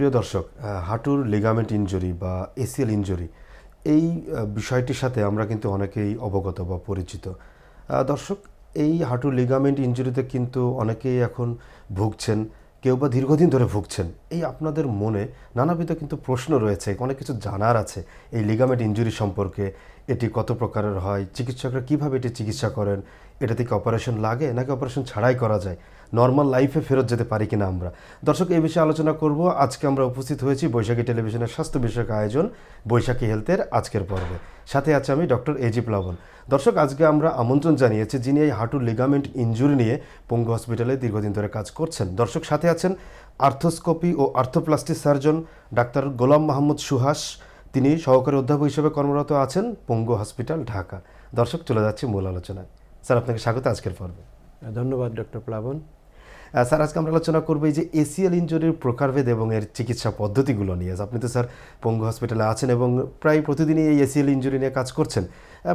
প্রিয় দর্শক হাঁটুর লিগামেন্ট ইঞ্জুরি বা এসিএল ইনজুরি এই বিষয়টির সাথে আমরা কিন্তু অনেকেই অবগত বা পরিচিত। দর্শক, এই হাঁটুর লিগামেন্ট ইনজুরিতে কিন্তু অনেকেই এখন ভুগছেন, কেউ বা দীর্ঘদিন ধরে ভুগছেন। এই আপনাদের মনে নানাবিধ কিন্তু প্রশ্ন রয়েছে, অনেক কিছু জানার আছে। এই লিগামেন্ট ইঞ্জুরি সম্পর্কে এটি কত প্রকারের হয়, চিকিৎসকরা কীভাবে এটি চিকিৎসা করেন, এটা থেকে অপারেশন লাগে নাকি অপারেশন ছাড়াই করা যায়? নর্মাল লাইফে ফেরত যেতে পারি কিনা আমরা। দর্শক, এই বিষয়ে আলোচনা করব। আজকে আমরা উপস্থিত হয়েছি বৈশাখী টেলিভিশনের স্বাস্থ্য বিষয়ক আয়োজন বৈশাখী হেলথের আজকের পর্বে। সাথে আছে আমি ডক্টর এজি প্লাবন। দর্শক, আজকে আমরা আমন্ত্রণ জানিয়েছি যিনি এই হাঁটুর লিগামেন্ট ইনজুরি নিয়ে পঙ্গু হসপিটালে দীর্ঘদিন ধরে কাজ করছেন। দর্শক, সাথে আছেন আর্থোস্কোপি ও arthroplastic surgeon doctor Golam Mahmud Suhas. তিনি সহকারী অধ্যাপক হিসেবে কর্মরত আছেন পঙ্গু হসপিটাল ঢাকা। দর্শক, চলে যাচ্ছে মূল আলোচনায়। স্যার, আপনাকে স্বাগত আজকের পর্বে। ধন্যবাদ, ডক্টর প্লাবন। স্যার, আজকে আমরা আলোচনা করব যে এসিএল ইঞ্জুরির প্রকারভেদ এবং এর চিকিৎসা পদ্ধতিগুলো নিয়ে। আপনি তো স্যার পঙ্গু হসপিটালে আছেন এবং প্রায় প্রতিদিনই এই এসিএল ইঞ্জুরি নিয়ে কাজ করছেন।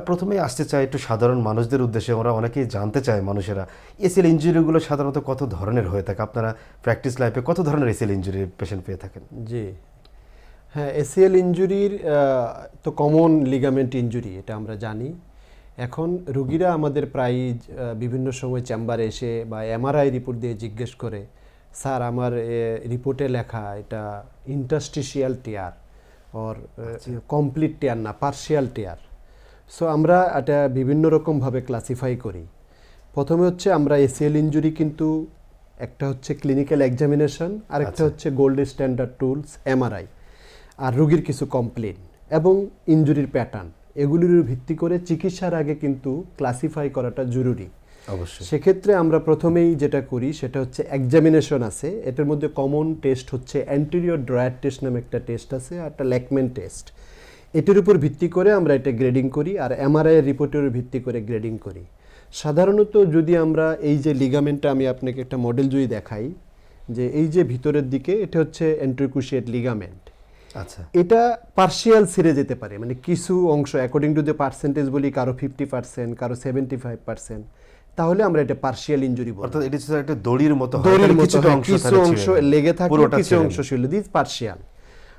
প্রথমেই আসতে চাই একটু সাধারণ মানুষদের উদ্দেশ্যে। ওরা অনেকেই জানতে চায় মানুষেরা এসিএল ইনজুরিগুলো সাধারণত কত ধরনের হয়ে থাকে? আপনারা প্র্যাকটিস লাইফে কত ধরনের এসিএল ইনজুরির পেশেন্ট পেয়ে থাকেন? জি। হ্যাঁ এসিএল ইঞ্জুরির তো কমন লিগামেন্ট ইঞ্জুরি এটা আমরা জানি। এখন রুগীরা আমাদের প্রায় বিভিন্ন সময় চেম্বারে এসে বা এমআরআই রিপোর্ট দিয়ে জিজ্ঞেস করে স্যার আমার রিপোর্টে লেখা এটা ইন্টাস্টিশিয়াল টিয়ার ওর কমপ্লিট টিয়ার না পার্শিয়াল টিয়ার সো আমরা এটা বিভিন্ন রকমভাবে ক্লাসিফাই করি। প্রথমে হচ্ছে আমরা এসিএল ইঞ্জুরি কিন্তু একটা হচ্ছে ক্লিনিক্যাল এক্সামিনেশন আর একটা হচ্ছে গোল্ড স্ট্যান্ডার্ড টুলস এমআরআই আর রুগীর কিছু কমপ্লেন এবং ইঞ্জুরির প্যাটার্ন এগুলির ভিত্তি করে চিকিৎসার আগে কিন্তু ক্লাসিফাই করাটা জরুরি। অবশ্যই। সেক্ষেত্রে আমরা প্রথমেই যেটা করি সেটা হচ্ছে এক্সামিনেশন আছে। এটার মধ্যে কমন টেস্ট হচ্ছে অ্যান্টেরিয়র ড্রয়ার টেস্ট নামে একটা টেস্ট আছে আর একটা ল্যাকমেন টেস্ট এটির উপর ভিত্তি করে আমরা এটা গ্রেডিং করি আর এমআরআই রিপোর্টের ভিত্তি করে গ্রেডিং করি। সাধারণত যদি আমরা এই যে লিগামেন্টটা আমি আপনাকে একটা মডেল যদি দেখাই যে এই যে ভিতরের দিকে এটা হচ্ছে এন্ট্রিকুশিয়েট লিগামেন্ট আচ্ছা। এটা পার্শিয়াল ছিঁড়ে যেতে পারে মানে কিছু অংশ অ্যাকর্ডিং টু দ্য পার্সেন্টেজ বলি কারও ফিফটি পার্সেন্ট কারও সেভেন্টি ফাইভ পার্সেন্ট তাহলে আমরা এটা পার্শিয়াল ইঞ্জুরি বলি অর্থাৎ এটি একটা দড়ির মতো দড়ির মতো কিছু অংশ লেগে থাকে কিছু অংশ ছিল দিস পার্শিয়াল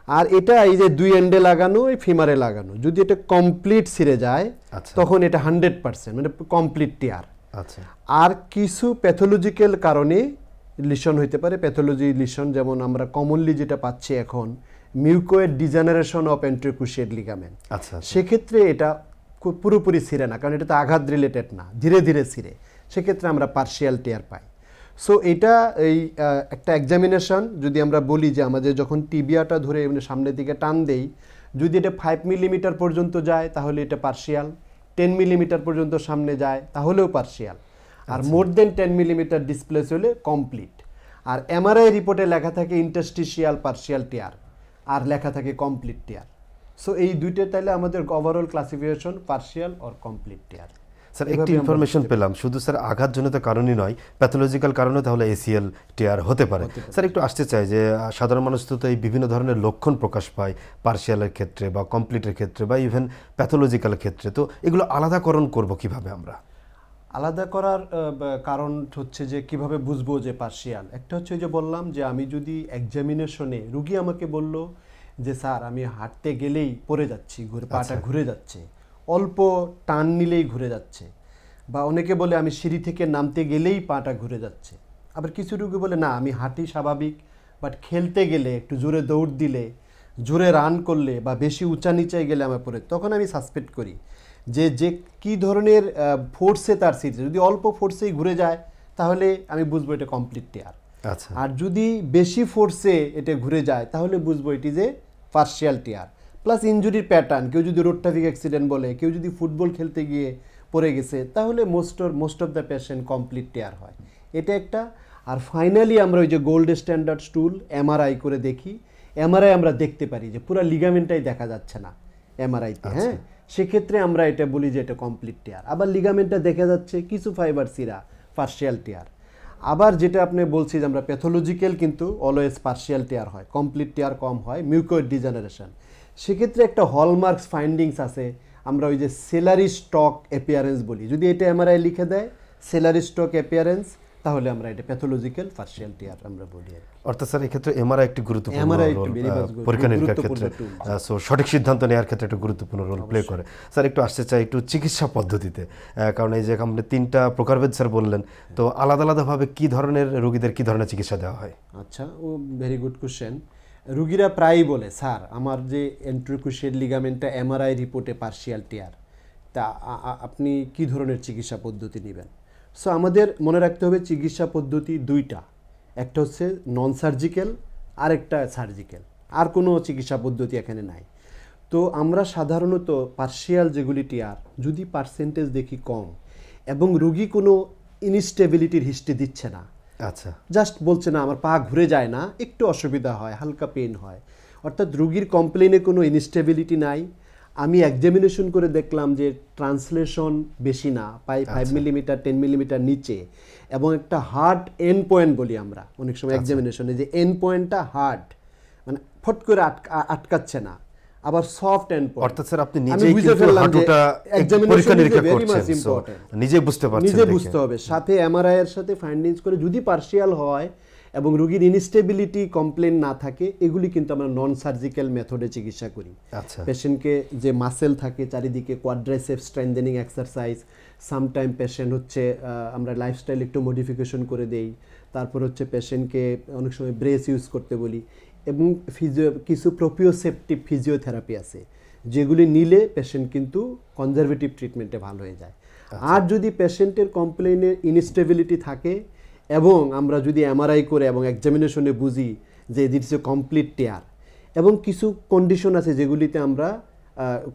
আর এটা এই যে দুই এন্ডে লাগানো এই ফিমারে লাগানো যদি এটা কমপ্লিট ছিঁড়ে যায় আচ্ছা। তখন এটা হান্ড্রেড পার্সেন্ট মানে কমপ্লিট টিয়ার আচ্ছা। আর কিছু প্যাথোলজিক্যাল কারণে লিশন হইতে পারে প্যাথোলজি লিশন যেমন আমরা কমনলি যেটা পাচ্ছি এখন mucoid degeneration of anterior cruciate ligament. আচ্ছা আচ্ছা। সেক্ষেত্রে এটা পুরোপুরি ছিঁড়ে না কারণ এটা তো আঘাত রিলেটেড না ধীরে ধীরে ছিঁড়ে। সেক্ষেত্রে আমরা পার্শিয়াল টিয়ার পাই। সো এটা এই একটা এক্সামিনেশন যদি আমরা বলি যে আমাদের যখন টিবিয়াটা ধরে এমনি সামনের দিকে টান দেই যদি এটা ফাইভ মিলিমিটার পর্যন্ত যায় তাহলে এটা পার্শিয়াল টেন মিলিমিটার পর্যন্ত সামনে যায় তাহলেও partial or more than ten millimetre displace হলে কমপ্লিট আর এমআরআই রিপোর্টে লেখা থাকে ইন্টাস্টিশিয়াল পার্শিয়াল টিয়ার আর লেখা থাকে কমপ্লিট টিয়ার সো এই দুইটা তাহলে আমাদের overall classification partial or complete tear sir একটি ইনফরমেশন পেলাম। শুধু স্যার আঘাতজনিত কারণই নয় প্যাথোলজিক্যাল কারণে তাহলে এসিএল টিয়ার হতে পারে। স্যার একটু আসতে চাই যে সাধারণ মানুষ তো এই বিভিন্ন ধরনের লক্ষণ প্রকাশ পায় পার্শিয়ালের ক্ষেত্রে বা কমপ্লিটের ক্ষেত্রে বা ইভেন প্যাথোলজিক্যাল ক্ষেত্রে। তো এগুলো আলাদাকরণ করব কীভাবে আমরা? আলাদা করার কারণ হচ্ছে যে কীভাবে বুঝব যে পার্শিয়াল একটা হচ্ছে যে বললাম যে আমি যদি এক্সামিনেশনে রুগী আমাকে বলল যে স্যার আমি হাঁটতে গেলেই পড়ে যাচ্ছি ঘুরে পাটা ঘুরে যাচ্ছে। অল্প টান নিলেই ঘুরে যাচ্ছে। বা অনেকে বলে আমি সিঁড়ি থেকে নামতে গেলেই পাটা ঘুরে যাচ্ছে। আবার কিছু রুগী বলে না আমি হাঁটি স্বাভাবিক বাট খেলতে গেলে একটু জোরে দৌড় দিলে জোরে রান করলে বা বেশি উঁচা নিচায় গেলে আমার পরে তখন আমি সাসপেক্ট করি। যে যে কি ধরনের ফোর্সে তার সিট যদি অল্প ফোর্সেই ঘুরে যায় তাহলে আমি বুঝব এটা কমপ্লিট টিয়ার আচ্ছা। আর যদি বেশি ফোর্সে এটা ঘুরে যায় তাহলে বুঝব এটি যে পার্শিয়াল টিয়ার প্লাস ইঞ্জুরির প্যাটার্ন কেউ যদি রোড ট্রাফিক অ্যাক্সিডেন্ট বলে কেউ যদি ফুটবল খেলতে গিয়ে পড়ে গেছে তাহলে most most of the patient complete tear হয়। এটা একটা। আর ফাইনালি আমরা ওই যে গোল্ড স্ট্যান্ডার্ড স্টুল এমআরআই করে দেখি। এমআরআই আমরা দেখতে পারি যে পুরো লিগামেন্টটাই দেখা যাচ্ছে না এমআরআইতে হ্যাঁ? সেক্ষেত্রে আমরা এটা বলি যে এটা কমপ্লিট টিয়ার আবার লিগামেন্টটা দেখা যাচ্ছে কিছু ফাইবার সিরা পার্শিয়াল টিয়ার আবার যেটা আপনি বলছি যে আমরা প্যাথোলজিক্যাল কিন্তু অলওয়েজ পার্শিয়াল টিয়ার হয় কমপ্লিট টিয়ার কম হয় মিউকোয়েড ডিজেনারেশন সেক্ষেত্রে একটা হলমার্কস ফাইন্ডিংস আছে, আমরা ওই যে সেলারি স্টক অ্যাপিয়ারেন্স বলি। যদি এটা এমআরআই লিখে দেয় সেলারি স্টক অ্যাপিয়ারেন্স তাহলে আমরা এটা প্যাথোলজিক্যাল পার্সিয়াল টিয়ার আমরা বলি। অর্থাৎ স্যার এক্ষেত্রে এমআরআই একটি গুরুত্বপূর্ণ পরীক্ষা নিরীক্ষার ক্ষেত্রে সো সঠিক সিদ্ধান্ত নেওয়ার ক্ষেত্রে একটা গুরুত্বপূর্ণ রোল প্লে করে। স্যার একটু আসতে চাই একটু চিকিৎসা পদ্ধতিতে কারণ এই যে আপনি তিনটা প্রকারভেদ স্যার বললেন তো আলাদা আলাদাভাবে কি ধরনের রোগীদের কি ধরনের চিকিৎসা দেওয়া হয়? আচ্ছা ও ভেরি গুড কোশ্চেন রুগীরা প্রায়ই বলে স্যার আমার যে এন্ট্রোকুশের লিগামেন্টটা এমআরআই রিপোর্টে পার্সিয়াল টিয়ার তা আপনি কি ধরনের চিকিৎসা পদ্ধতি নেবেন? সো আমাদের মনে রাখতে হবে চিকিৎসা পদ্ধতি দুইটা। একটা হচ্ছে নন সার্জিক্যাল আর একটা সার্জিক্যাল আর কোনো চিকিৎসা পদ্ধতি এখানে নাই। তো আমরা সাধারণত পার্সিয়াল যেগুলি টিয়ার যদি পার্সেন্টেজ দেখি কম এবং রুগী কোনো ইনস্টেবিলিটির হিস্ট্রি দিচ্ছে না আচ্ছা। জাস্ট বলছে না আমার পা ঘুরে যায় না একটু অসুবিধা হয় হালকা পেন হয়। অর্থাৎ রুগীর কমপ্লেনে কোনো ইনস্টেবিলিটি নাই আমি এক্সামিনেশন করে দেখলাম যে ট্রান্সলেশন বেশি না পাই ফাইভ মিলিমিটার টেন মিলিমিটার নিচে। এবং একটা হার্ড এন্ড পয়েন্ট বলি আমরা। অনেক সময় এক্সামিনেশনে যে এন্ড পয়েন্টটা হার্ড মানে ফট করে আটকা আটকাচ্ছে না। আবার সফট এন্ড পয়েন্ট অর্থাৎ স্যার আপনি নিজেই কিন্তু হাঁটুটা পরীক্ষা নিরীক্ষা করছেন. নিজে বুঝতে পারছেন নিজে বুঝতে হবে। সাথে এমআরআই এর সাথে ফাইন্ডিংস করে যদি পার্সিয়াল হয় এবং রোগীর ইনস্টেবিলিটি কমপ্লেন না থাকে এগুলি কিন্তু আমরা নন সার্জিক্যাল মেথডে চিকিৎসা করি। আচ্ছা। পেশেন্টকে যে মাসেল থাকে চারিদিকে quadriceps strengthening exercise sometime patient হচ্ছে আমরা লাইফস্টাইল একটু মডিফিকেশন করে দেই তারপর হচ্ছে পেশেন্টকে অনেক সময় ব্রেস ইউজ করতে বলি এবং ফিজিও কিছু প্রোপিওসেপটিভ ফিজিওথেরাপি আছে যেগুলি নিলে পেশেন্ট কিন্তু কনজারভেটিভ ট্রিটমেন্টে ভালো হয়ে যায়। আর যদি পেশেন্টের কমপ্লেনের ইনস্টেবিলিটি থাকে এবং আমরা যদি এমআরআই করে এবং এক্সামিনেশনে বুঝি যে দিটস এ কমপ্লিট টেয়ার এবং কিছু কন্ডিশন আছে যেগুলিতে আমরা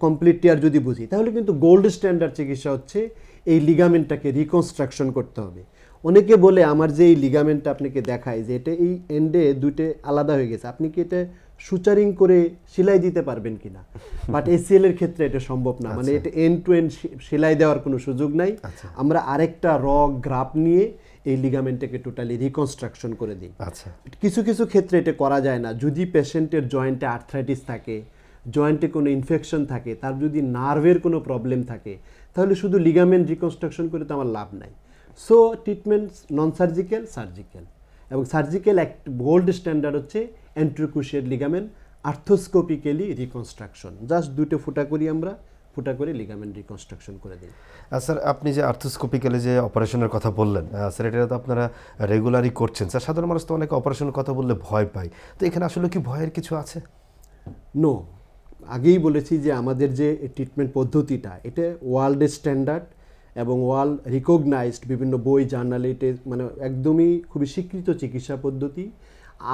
কমপ্লিট টিয়ার যদি বুঝি তাহলে কিন্তু গোল্ড স্ট্যান্ডার্ড চিকিৎসা হচ্ছে এই লিগামেন্টটাকে রিকনস্ট্রাকশন করতে হবে। অনেকে বলে আমার যে এই লিগামেন্টটা আপনাকে দেখায় যে এটা এই এন্ডে দুইটা আলাদা হয়ে গেছে আপনি কি এটা সুচারিং করে সেলাই দিতে পারবেন কি না বাট এসিএল এর ক্ষেত্রে এটা সম্ভব না মানে এটা এন্ড টু এন্ড সেলাই দেওয়ার কোনো সুযোগ নাই। আমরা আরেকটা র গ্রাফ নিয়ে এই লিগামেন্টটাকে টোটালি রিকনস্ট্রাকশন করে দিই। আচ্ছা। কিছু কিছু ক্ষেত্রে এটা করা যায় না। যদি পেশেন্টের জয়েন্টে আর্থ্রাইটিস থাকে জয়েন্টে কোনো ইনফেকশন থাকে তার যদি নার্ভের কোনো প্রবলেম থাকে তাহলে শুধু লিগামেন্ট রিকনস্ট্রাকশন করে তো আমার লাভ নাই। So treatment non surgical surgical এবং সার্জিক্যাল এক গোল্ড স্ট্যান্ডার্ড হচ্ছে anterior cruciate ligament arthroscopically reconstruction just দুটো ফুটা করি আমরা। ফুটা করে লিগামেন্ট রিকনস্ট্রাকশন করে দিই আর স্যার আপনি যে আর্থোস্কোপিক্যালি যে অপারেশনের কথা বললেন স্যার এটা তো আপনারা রেগুলারই করছেন। স্যার সাধারণ মানুষ তো অনেক অপারেশনের কথা বললে ভয় পায়। তো এখানে আসলে কি ভয়ের কিছু আছে? নো আগেই বলেছি যে আমাদের যে ট্রিটমেন্ট পদ্ধতিটা এটা ওয়ার্ল্ড স্ট্যান্ডার্ড এবং ওয়ার্ল্ড রিকগনাইজড বিভিন্ন বই জার্নালে এটা মানে একদমই খুবই স্বীকৃত চিকিৎসা পদ্ধতি।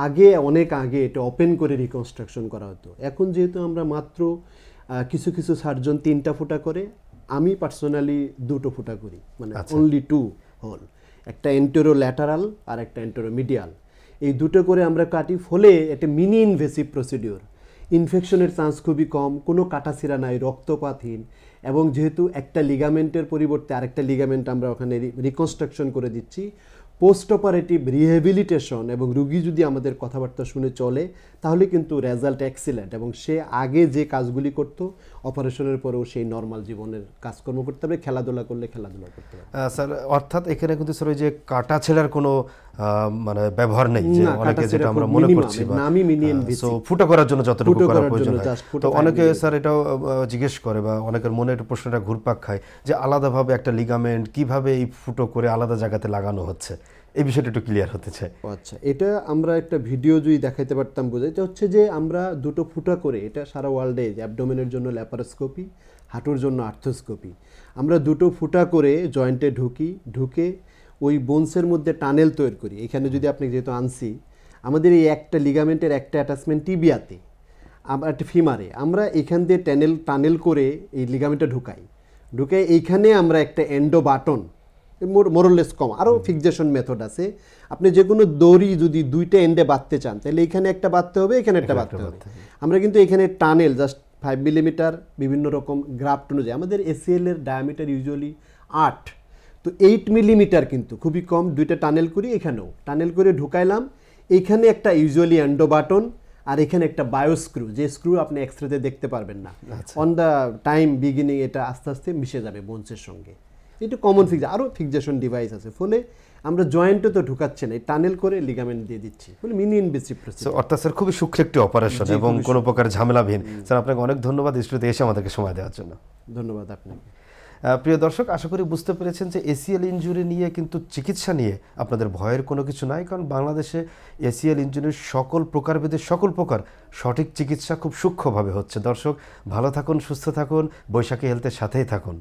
আগে অনেক আগে এটা ওপেন করে রিকনস্ট্রাকশন করা হতো। এখন যেহেতু আমরা মাত্র কিছু কিছু সার্জন তিনটা ফুটা করে আমি পার্সোনালি দুটো ফুটা করি মানে অনলি টু হোল। একটা এন্টেরো ল্যাটারাল আর একটা এন্টেরো মিডিয়াল এই দুটো করে আমরা কাটি ফলে এটা মিনি ইনভেসিভ প্রসিডিওর ইনফেকশনের চান্স খুবই কম কোনো কাটাছিরা নাই রক্তপাতহীন এবং যেহেতু একটা লিগামেন্টের পরিবর্তে আরেকটা লিগামেন্ট আমরা ওখানে রিকনস্ট্রাকশন করে দিচ্ছি পোস্ট অপারেটিভ রিহেবিলিটেশন এবং রুগী যদি আমাদের কথাবার্তা শুনে চলে, তাহলে কিন্তু রেজাল্ট এক্সিলেন্ট এবং সে আগে যে কাজগুলি করত অপারেশনের পরেও সেই নর্মাল জীবনের কাজকর্ম করতে হবে খেলাধুলা করলে খেলাধুলা করতে হবে স্যার, অর্থাৎ এখানে কিন্তু স্যার ওই যে কাটা ছেঁড়ার কোনো মানে ব্যবহার নেই যে অনেকে যেটা আমরা মনে করছি। সো ফুটা করার জন্য যতটুকু করা প্রয়োজন হয়। তো অনেকে স্যার এটাও জিজ্ঞেস করে বা অনেকের মনে একটু প্রশ্নটা ঘুরপাক খায় যে আলাদাভাবে একটা লিগামেন্ট কীভাবে এই ফুটো করে আলাদা জায়গাতে লাগানো হচ্ছে এই বিষয়টা একটু ক্লিয়ার হতে চাই আচ্ছা এটা আমরা একটা ভিডিও যদি দেখাইতে পারতাম বোঝাই এটা হচ্ছে যে আমরা দুটো ফুটা করে এটা সারা ওয়ার্ল্ডে অ্যাবডোমেনের জন্য ল্যাপারোস্কোপি হাঁটুর জন্য আর্থোস্কোপি আমরা দুটো ফুটা করে জয়েন্টে ঢুকি ঢুকে ওই বোনসের মধ্যে টানেল তৈরি করি। এখানে যদি আপনি যেহেতু আনছি আমাদের এই একটা লিগামেন্টের একটা অ্যাটাচমেন্ট টিবিয়াতে একটা ফিমারে। আমরা এখান দিয়ে টানেল টানেল করে এই লিগামেন্টটা ঢুকাই। ঢুকে এইখানে আমরা একটা এন্ডো বাটন মোরলেস কম আরও ফিক্সেশন মেথড আছে। আপনি যে কোনো দড়ি যদি দুইটা এন্ডে বাঁধতে চান তাহলে এখানে একটা বাঁধতে হবে এখানে একটা বাঁধতে হবে। আমরা কিন্তু এখানে টানেল জাস্ট ফাইভ মিলিমিটার বিভিন্ন রকম গ্রাফট অনুযায়ী আমাদের এসিএল এর ডায়ামিটার ইউজুয়ালি আট। তো এইট মিলিমিটার কিন্তু খুবই কম দুইটা টানেল করি এখানেও। টানেল করে ঢুকাইলাম এইখানে একটা ইউজুয়ালি অ্যান্ডো বাটন আর এখানে একটা বায়ো স্ক্রু যে স্ক্রু আপনি এক্সরেতে দেখতে পারবেন না। অন দ্য টাইম বিগিনিং এটা আস্তে আস্তে মিশে যাবে বোনসের সঙ্গে। এটা কমন ফিক্স আরও ফিক্সেশন ডিভাইস আছে। ফলে আমরা জয়েন্টও তো ঢুকাচ্ছে না এই টানেল করে লিগামেন্ট দিয়ে দিচ্ছি। মানে মিনি ইনভেসিভ প্রসিডিউর অর্থাৎ স্যার খুবই সূক্ষ্ম একটি অপারেশন এবং কোনো প্রকার ঝামেলাবিহীন। স্যার আপনাকে অনেক ধন্যবাদ স্টুডিওতে এসে আমাদেরকে সময় দেওয়ার জন্য। ধন্যবাদ আপনাকে। প্রিয় দর্শক, আশা করি বুঝতে পেরেছেন যে এসিএল ইঞ্জুরি নিয়ে কিন্তু চিকিৎসা নিয়ে আপনাদের ভয়ের কোনো কিছু নাই, কারণ বাংলাদেশে এসিএল ইঞ্জুরির সকল প্রকারভেদে সকল প্রকার সঠিক চিকিৎসা খুব সূক্ষ্মভাবে হচ্ছে। দর্শক, ভালো থাকুন, সুস্থ থাকুন, বৈশাখী হেলথের সাথেই থাকুন।